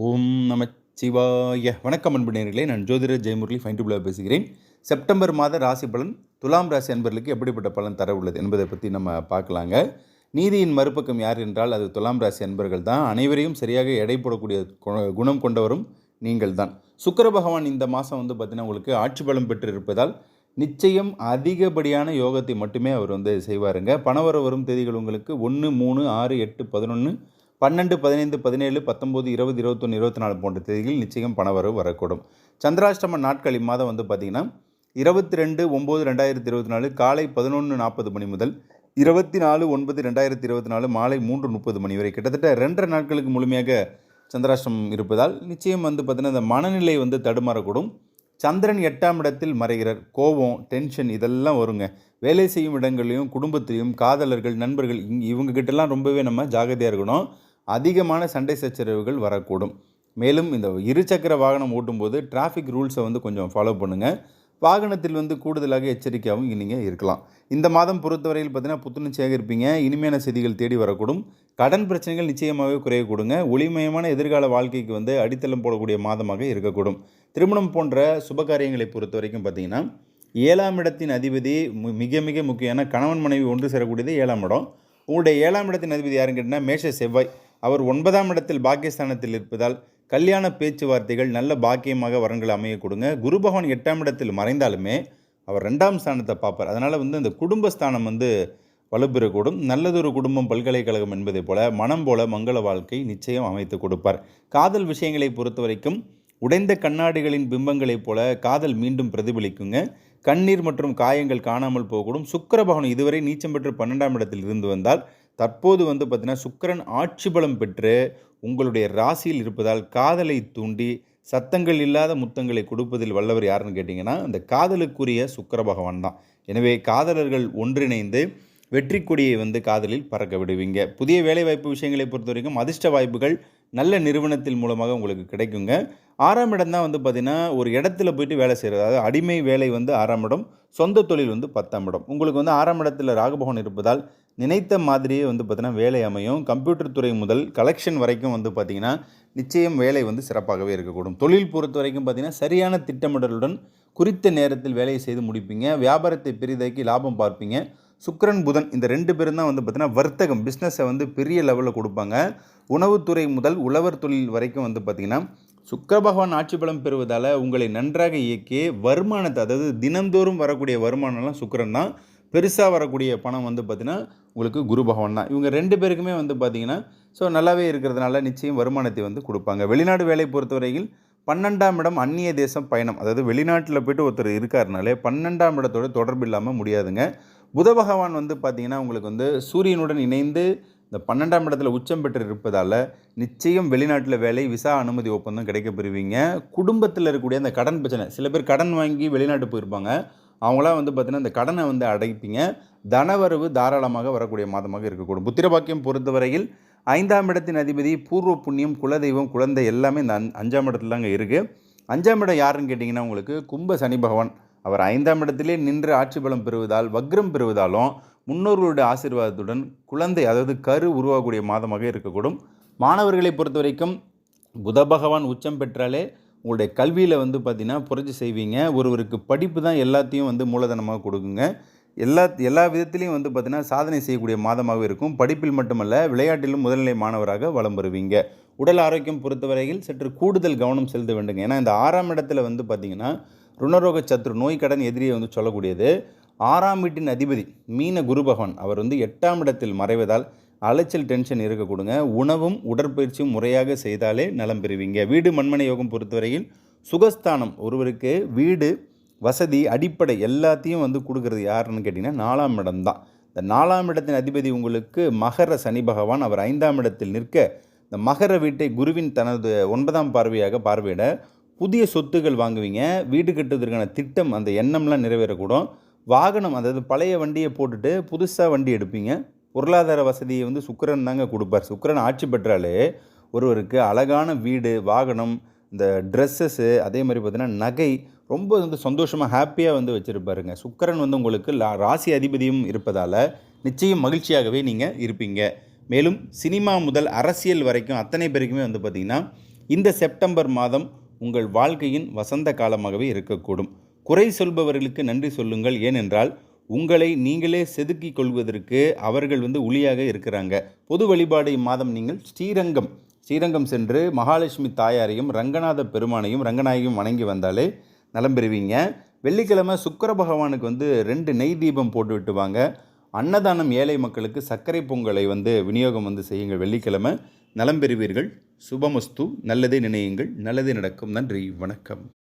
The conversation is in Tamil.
ஓம் நமச்சிவாய. வணக்கம் அன்பு நேயர்களே நான் ஜோதிடர் ஜெயமுரளி ஃபைன் பேசுகிறேன். செப்டம்பர் மாத ராசி பலன் துலாம் ராசி அன்பர்களுக்கு எப்படிப்பட்ட பலன் தர உள்ளது என்பதை பற்றி நம்ம பார்க்கலாங்க. நீதியின் மறுபக்கம் யார் என்றால் அது துலாம் ராசி அன்பர்கள் தான். அனைவரையும் சரியாக எடை போடக்கூடிய குணம் கொண்டவரும் நீங்கள் தான். சுக்கர பகவான் இந்த மாதம் வந்து பார்த்திங்கன்னா உங்களுக்கு ஆட்சி பலம் பெற்று இருப்பதால் நிச்சயம் அதிகப்படியான யோகத்தை மட்டுமே அவர் வந்து செய்வாருங்க. பணவர வரும் தேதிகள் உங்களுக்கு ஒன்று மூணு ஆறு எட்டு பதினொன்று பன்னெண்டு பதினைந்து பதினேழு பத்தொம்போது இருபது இருபத்தொன்று இருபத்தி நாலு போன்ற தேதியில் நிச்சயம் பணவரவு வரக்கூடும். சந்திராஷ்டம நாட்கள் இம்மாதம் வந்து பார்த்திங்கன்னா இருபத்தி ரெண்டு ஒம்பது ரெண்டாயிரத்தி இருபத்தி நாலு காலை பதினொன்று நாற்பது மணி முதல் இருபத்தி நாலு ஒன்பது ரெண்டாயிரத்தி இருபத்தி நாலு மாலை மூன்று முப்பது மணி வரை. கிட்டத்தட்ட ரெண்டரை நாட்களுக்கு முழுமையாக சந்திராஷ்டமம் இருப்பதால் நிச்சயம் வந்து பார்த்திங்கன்னா இந்த மனநிலை வந்து தடுமாறக்கூடும். சந்திரன் எட்டாம் இடத்தில் மறைகிறார். கோபம் டென்ஷன் இதெல்லாம் வருங்க. வேலை செய்யும் இடங்களையும் குடும்பத்திலையும் காதலர்கள் நண்பர்கள் இங் இவங்க கிட்டலாம் ரொம்பவே நம்ம ஜாகிரதையாக இருக்கணும். அதிகமான சண்டை சச்சரவுகள் வரக்கூடும். மேலும் இந்த இருசக்கர வாகனம் ஓட்டும்போது டிராஃபிக் ரூல்ஸை வந்து கொஞ்சம் ஃபாலோ பண்ணுங்கள் வாகனத்தில் வந்து கூடுதலாக எச்சரிக்கையாகவும் நீங்கள் இருக்கலாம். இந்த மாதம் பொறுத்தவரையில் பார்த்தீங்கன்னா புத்துணர்ச்சியாக இருப்பீங்க. இனிமையான செய்திகள் தேடி வரக்கூடும். கடன் பிரச்சனைகள் நிச்சயமாகவே குறைய கொடுங்க ஒளிமயமான எதிர்கால வாழ்க்கைக்கு வந்து அடித்தளம் போடக்கூடிய மாதமாக இருக்கக்கூடும். திருமணம் போன்ற சுப காரியங்களை பொறுத்த வரைக்கும் பார்த்தீங்கன்னா ஏழாம் இடத்தின் அதிபதி மு- மிக மிக முக்கியமான கணவன் மனைவி ஒன்று சேரக்கூடியது ஏழாம் இடம். உங்களுடைய ஏழாம் இடத்தின் அதிபதி யாருன்னு கேட்டிங்கன்னா மேஷ செவ்வாய். அவர் ஒன்பதாம் இடத்தில் பாக்கியஸ்தானத்தில் இருப்பதால் கல்யாண பேச்சுவார்த்தைகள் நல்ல பாக்கியமாக வரங்களை அமைய கொடுங்க. குரு பகவான் எட்டாம் இடத்தில் மறைந்தாலுமே அவர் ரெண்டாம் ஸ்தானத்தை பார்ப்பார். அதனால் வந்து இந்த குடும்பஸ்தானம் வந்து வலுப்பெறக்கூடும். நல்லதொரு குடும்பம் பல்கலைக்கழகம் என்பதை போல மனம் போல மங்கள வாழ்க்கை நிச்சயம் அமைத்து கொடுப்பார். காதல் விஷயங்களை பொறுத்த வரைக்கும் உடைந்த கண்ணாடிகளின் பிம்பங்களைப் போல காதல் மீண்டும் பிரதிபலிக்குங்க. கண்ணீர் மற்றும் காயங்கள் காணாமல் போகக்கூடும். சுக்கர பகவான் இதுவரை நீச்சம் பெற்று பன்னெண்டாம் இடத்தில் இருந்து வந்தால் தற்போது வந்து பார்த்தீங்கன்னா சுக்கரன் ஆட்சி பலம் பெற்று உங்களுடைய ராசியில் இருப்பதால் காதலை தூண்டி சத்தங்கள் இல்லாத முத்தங்களை கொடுப்பதில் வல்லவர் யாருன்னு கேட்டிங்கன்னா அந்த காதலுக்குரிய சுக்கர பகவான் தான். எனவே காதலர்கள் ஒன்றிணைந்து வெற்றி கொடியை வந்து காதலில் பறக்க விடுவீங்க. புதிய வேலைவாய்ப்பு விஷயங்களை பொறுத்த வரைக்கும் அதிர்ஷ்ட வாய்ப்புகள் நல்ல நிறுவனத்தின் மூலமாக உங்களுக்கு கிடைக்குங்க. ஆறாம் இடம் தான் வந்து பார்த்திங்கன்னா ஒரு இடத்துல போயிட்டு வேலை செய்கிறது அதாவது அடிமை வேலை வந்து ஆறாம் இடம் சொந்த தொழில் வந்து பத்தாம் இடம். உங்களுக்கு வந்து ஆறாம் இடத்துல ராகபவன் இருப்பதால் நினைத்த மாதிரியே வந்து பார்த்திங்கன்னா வேலை அமையும். கம்ப்யூட்டர் துறை முதல் கலெக்ஷன் வரைக்கும் வந்து பார்த்திங்கன்னா நிச்சயம் வேலை வந்து சிறப்பாகவே இருக்கக்கூடும். தொழில் பொறுத்த வரைக்கும் பார்த்திங்கன்னா சரியான திட்டமிடலுடன் குறித்த நேரத்தில் வேலையை செய்து முடிப்பீங்க. வியாபாரத்தை பெரிதாக்கி லாபம் பார்ப்பீங்க. சுக்கிரன் புதன் இந்த ரெண்டு பேரும் தான் வந்து பார்த்திங்கன்னா வர்த்தகம் பிஸ்னஸை வந்து பெரிய லெவலில் கொடுப்பாங்க. உணவுத்துறை முதல் உழவர் தொழில் வரைக்கும் வந்து பார்த்திங்கன்னா சுக்கர பகவான் ஆட்சி பலம் பெறுவதால் உங்களை நன்றாக இயக்கி வருமானத்தை அதாவது தினந்தோறும் வரக்கூடிய வருமானம்லாம் சுக்கரன் தான். பெருசாக வரக்கூடிய பணம் வந்து பார்த்திங்கன்னா உங்களுக்கு குரு பகவான் தான். இவங்க ரெண்டு பேருக்குமே வந்து பார்த்திங்கன்னா ஸோ நல்லாவே இருக்கிறதுனால நிச்சயம் வருமானத்தை வந்து கொடுப்பாங்க. வெளிநாடு வேலை பொறுத்தவரையில் பன்னெண்டாம் இடம் அந்நிய தேசம் பயணம். அதாவது வெளிநாட்டில் போய்ட்டு ஒருத்தர் இருக்காருனாலே பன்னெண்டாம் இடத்தோட தொடர்பு இல்லாமல் முடியாதுங்க. புத பகவான் வந்து பார்த்திங்கன்னா உங்களுக்கு வந்து சூரியனுடன் இணைந்து இந்த பன்னெண்டாம் இடத்துல உச்சம் பெற்று இருப்பதால் நிச்சயம் வெளிநாட்டில் வேலை விசா அனுமதி ஒப்பந்தம் கிடைக்க பெறுவீங்க குடும்பத்தில் இருக்கக்கூடிய அந்த கடன் பிரச்சனை. சில பேர் கடன் வாங்கி வெளிநாட்டு போயிருப்பாங்க. அவங்களாம் வந்து பார்த்தீங்கன்னா இந்த கடனை வந்து அடைப்பீங்க. தனவரவு தாராளமாக வரக்கூடிய மாதமாக இருக்கக்கூடும். புத்திரபாக்கியம் பொறுத்தவரையில் ஐந்தாம் இடத்தின் அதிபதி பூர்வ புண்ணியம் குலதெய்வம் குழந்தை எல்லாமே இந்த அஞ் அஞ்சாம் இடத்துல தாங்க இருக்குது அஞ்சாம் இடம் யாருன்னு கேட்டிங்கன்னா உங்களுக்கு கும்ப சனி பகவான். அவர் ஐந்தாம் இடத்திலே நின்று ஆட்சி பலம் பெறுவதால் வக்ரம் பெறுவதாலும் முன்னோர்களுடைய ஆசீர்வாதத்துடன் குழந்தை அதாவது கரு உருவாகக்கூடிய மாதமாக இருக்கக்கூடும். மாணவர்களை பொறுத்த வரைக்கும் புத பகவான் உச்சம் பெற்றாலே உங்களுடைய கல்வியில் வந்து பார்த்திங்கன்னா புரட்சி செய்வீங்க. ஒருவருக்கு படிப்பு தான் எல்லாத்தையும் வந்து மூலதனமாக கொடுக்குங்க. எல்லா எல்லா விதத்திலையும் வந்து பார்த்திங்கன்னா சாதனை செய்யக்கூடிய மாதமாக இருக்கும். படிப்பில் மட்டுமல்ல விளையாட்டிலும் முதல்நிலை மாணவராக வலம் வருவீங்க. உடல் ஆரோக்கியம் பொறுத்தவரையில் சற்று கூடுதல் கவனம் செலுத்த வேண்டுங்க. ஏன்னா இந்த ஆறாம் இடத்துல வந்து பார்த்தீங்கன்னா ருணரோக சத்ரு நோய் கடன் எதிரியை வந்து சொல்லக்கூடியது. ஆறாம் வீட்டின் அதிபதி மீன குரு பகவான் அவர் வந்து எட்டாம் இடத்தில் மறைவதால் அலைச்சல் டென்ஷன் இருக்க கொடுங்க. உணவும் உடற்பயிற்சியும் முறையாக செய்தாலே நலம் பெறுவீங்க. வீடு மண்மனை யோகம் பொறுத்தவரையில் சுகஸ்தானம். ஒருவருக்கு வீடு வசதி அடிப்படை எல்லாத்தையும் வந்து கொடுக்கறது யாருன்னு கேட்டிங்கன்னா நாலாம் இடம் தான். இந்த நாலாம் இடத்தின் அதிபதி உங்களுக்கு மகர சனி பகவான். அவர் ஐந்தாம் இடத்தில் நிற்க இந்த மகர வீட்டை குருவின் தனது ஒன்பதாம் பார்வையாக பார்வையிட புதிய சொத்துகள் வாங்குவீங்க. வீடு கட்டுவதற்கான திட்டம் அந்த எண்ணம்லாம் நிறைவேறக்கூடும். வாகனம் அதாவது பழைய வண்டியை போட்டுட்டு புதுசாக வண்டி எடுப்பீங்க. பொருளாதார வசதியை வந்து சுக்கரன் தாங்க கொடுப்பார். சுக்கரன் ஆட்சி பெற்றாலே ஒருவருக்கு அழகான வீடு வாகனம் இந்த ட்ரெஸ்ஸஸ்ஸு அதே மாதிரி பார்த்தீங்கன்னா நகை ரொம்ப வந்து சந்தோஷமாக ஹாப்பியாக வந்து வச்சுருப்பாருங்க. சுக்கரன் வந்து உங்களுக்கு லா- ராசி அதிபதியும் இருப்பதால் நிச்சயம் மகிழ்ச்சியாகவே நீங்கள் இருப்பீங்க. மேலும் சினிமா முதல் அரசியல் வரைக்கும் அத்தனை பேருக்குமே வந்து பார்த்திங்கன்னா இந்த செப்டம்பர் மாதம் உங்கள் வாழ்க்கையின் வசந்த காலமாகவே இருக்கக்கூடும். குறை சொல்பவர்களுக்கு நன்றி சொல்லுங்கள். ஏனென்றால் உங்களை நீங்களே செதுக்கிக் கொள்வதற்கு அவர்கள் வந்து உளியாக இருக்கிறாங்க. பொது வழிபாடு இம்மாதம் நீங்கள் ஸ்ரீரங்கம் ஸ்ரீரங்கம் சென்று மகாலட்சுமி தாயாரையும் ரங்கநாத பெருமானையும் ரங்கநாயகியும் வணங்கி வந்தாலே நலம் பெறுவீங்க. வெள்ளிக்கிழமை சுக்கர பகவானுக்கு வந்து ரெண்டு நெய் தீபம் போட்டு விட்டுவாங்க அன்னதானம் ஏழை மக்களுக்கு சர்க்கரை பொங்கலை வந்து விநியோகம் வந்து செய்யுங்கள். வெள்ளிக்கிழமை நலம் பெறுவீர்கள். சுபமஸ்து நல்லதே நினையுங்கள். நல்லதே நடக்கும். நன்றி வணக்கம்.